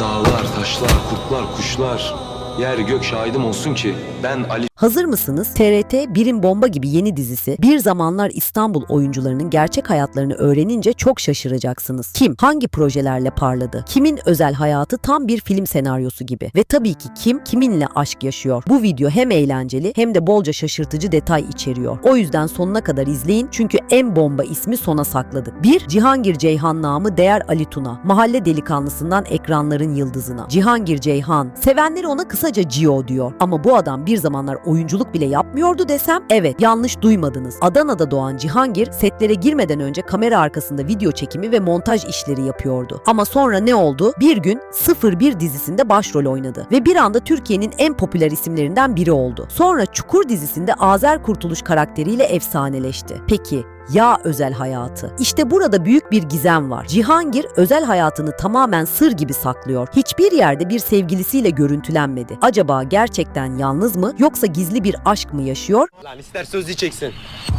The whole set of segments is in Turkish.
Dağlar, taşlar, kurtlar, kuşlar. Yer gök şahidim olsun ki ben Ali Hazır mısınız? TRT Birim Bomba gibi yeni dizisi Bir Zamanlar İstanbul oyuncularının gerçek hayatlarını öğrenince çok şaşıracaksınız. Kim, hangi projelerle parladı? Kimin özel hayatı tam bir film senaryosu gibi? Ve tabii ki kim, kiminle aşk yaşıyor? Bu video hem eğlenceli hem de bolca şaşırtıcı detay içeriyor. O yüzden sonuna kadar izleyin çünkü en bomba ismi sona sakladık. 1. Cihangir Ceyhan namı Değer Ali Tuna. Mahalle delikanlısından ekranların yıldızına. Cihangir Ceyhan. Sevenleri ona kısaca Cio diyor. Ama bu adam bir zamanlar oyunculuk bile yapmıyordu desem evet yanlış duymadınız. Adana'da doğan Cihangir setlere girmeden önce kamera arkasında video çekimi ve montaj işleri yapıyordu. Ama sonra ne oldu? Bir gün 01 dizisinde başrol oynadı ve bir anda Türkiye'nin en popüler isimlerinden biri oldu. Sonra Çukur dizisinde Azer Kurtuluş karakteriyle efsaneleşti. Peki ya özel hayatı. İşte burada büyük bir gizem var. Cihangir özel hayatını tamamen sır gibi saklıyor. Hiçbir yerde bir sevgilisiyle görüntülenmedi. Acaba gerçekten yalnız mı yoksa gizli bir aşk mı yaşıyor? Lan ister söz diyeceksin.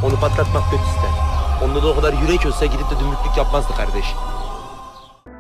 Onu patlatmak kötü ister. Onda da o kadar yürek olsa gidip de dümdüklük yapmazdı kardeş.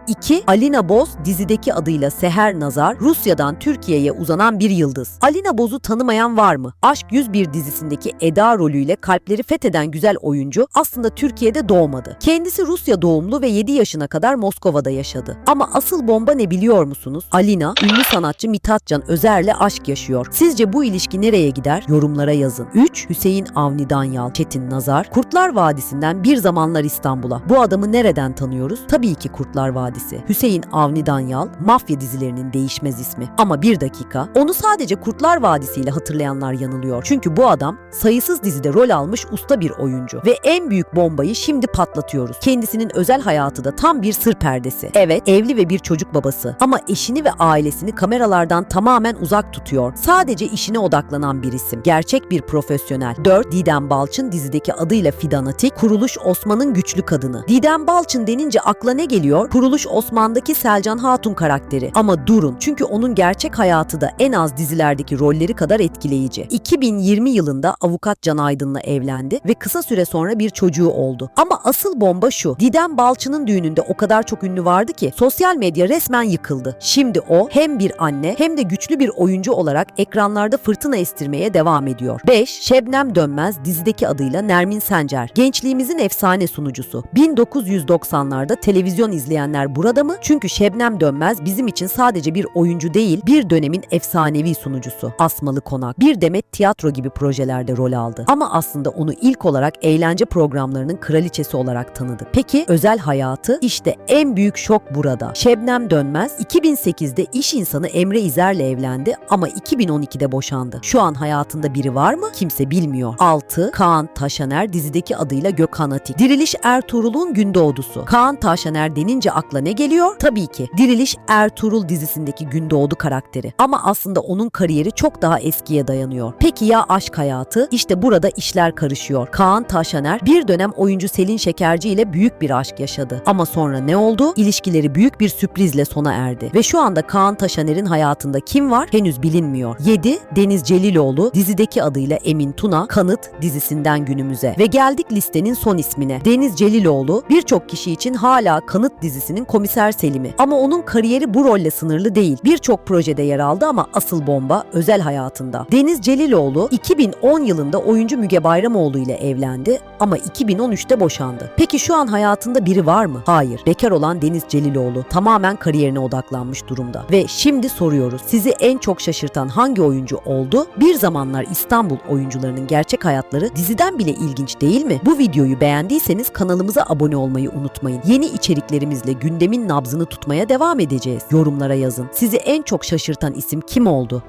2. Alina Boz dizideki adıyla Seher Nazar Rusya'dan Türkiye'ye uzanan bir yıldız. Alina Boz'u tanımayan var mı? Aşk 101 dizisindeki Eda rolüyle kalpleri fetheden güzel oyuncu aslında Türkiye'de doğmadı. Kendisi Rusya doğumlu ve 7 yaşına kadar Moskova'da yaşadı. Ama asıl bomba ne biliyor musunuz? Alina, ünlü sanatçı Mithatcan Özer'le aşk yaşıyor. Sizce bu ilişki nereye gider? Yorumlara yazın. 3. Hüseyin Avni Danyal, Çetin Nazar, Kurtlar Vadisi'nden bir zamanlar İstanbul'a. Bu adamı nereden tanıyoruz? Tabii ki Kurtlar Vadisi. Hüseyin Avni Danyal, mafya dizilerinin değişmez ismi. Ama bir dakika, onu sadece Kurtlar Vadisi ile hatırlayanlar yanılıyor. Çünkü bu adam sayısız dizide rol almış usta bir oyuncu. Ve en büyük bombayı şimdi patlatıyoruz. Kendisinin özel hayatı da tam bir sır perdesi. Evet, evli ve bir çocuk babası. Ama eşini ve ailesini kameralardan tamamen uzak tutuyor. Sadece işine odaklanan bir isim. Gerçek bir profesyonel. 4. Didem Balçın dizideki adıyla Fidan Atik, Kuruluş Osman'ın güçlü kadını. Didem Balçın denince akla ne geliyor? Kuruluş Osman'daki Selcan Hatun karakteri. Ama durun çünkü onun gerçek hayatı da en az dizilerdeki rolleri kadar etkileyici. 2020 yılında avukat Can Aydın'la evlendi ve kısa süre sonra bir çocuğu oldu. Ama asıl bomba şu. Didem Balçı'nın düğününde o kadar çok ünlü vardı ki sosyal medya resmen yıkıldı. Şimdi o hem bir anne hem de güçlü bir oyuncu olarak ekranlarda fırtına estirmeye devam ediyor. 5. Şebnem Dönmez dizideki adıyla Nermin Sencer. Gençliğimizin efsane sunucusu. 1990'larda televizyon izleyenler burada mı? Çünkü Şebnem Dönmez bizim için sadece bir oyuncu değil, bir dönemin efsanevi sunucusu. Asmalı Konak, bir demet tiyatro gibi projelerde rol aldı. Ama aslında onu ilk olarak eğlence programlarının kraliçesi olarak tanıdı. Peki özel hayatı? İşte en büyük şok burada. Şebnem Dönmez 2008'de iş insanı Emre İzer'le evlendi ama 2012'de boşandı. Şu an hayatında biri var mı? Kimse bilmiyor. 6. Kaan Taşaner dizideki adıyla Gökhan Atik. Diriliş Ertuğrul'un Gündoğdusu. Kaan Taşaner denince akla ne geliyor? Tabii ki Diriliş Ertuğrul dizisindeki Gündoğdu karakteri. Ama aslında onun kariyeri çok daha eskiye dayanıyor. Peki ya aşk hayatı? İşte burada işler karışıyor. Kaan Taşaner bir dönem oyuncu Selin Şekerci ile büyük bir aşk yaşadı. Ama sonra ne oldu? İlişkileri büyük bir sürprizle sona erdi. Ve şu anda Kaan Taşaner'in hayatında kim var? Henüz bilinmiyor. 7. Deniz Celiloğlu dizideki adıyla Emin Tuna Kanıt dizisinden günümüze. Ve geldik listenin son ismine. Deniz Celiloğlu birçok kişi için hala Kanıt dizisinin komiser Selim'i. Ama onun kariyeri bu rolle sınırlı değil. Birçok projede yer aldı ama asıl bomba özel hayatında. Deniz Celiloğlu 2010 yılında oyuncu Müge Bayramoğlu ile evlendi ama 2013'te boşandı. Peki şu an hayatında biri var mı? Hayır. Bekar olan Deniz Celiloğlu tamamen kariyerine odaklanmış durumda. Ve şimdi soruyoruz. Sizi en çok şaşırtan hangi oyuncu oldu? Bir zamanlar İstanbul oyuncularının gerçek hayatları diziden bile ilginç değil mi? Bu videoyu beğendiyseniz kanalımıza abone olmayı unutmayın. Yeni içeriklerimizle gündemin nabzını tutmaya devam edeceğiz. Yorumlara yazın. Sizi en çok şaşırtan isim kim oldu?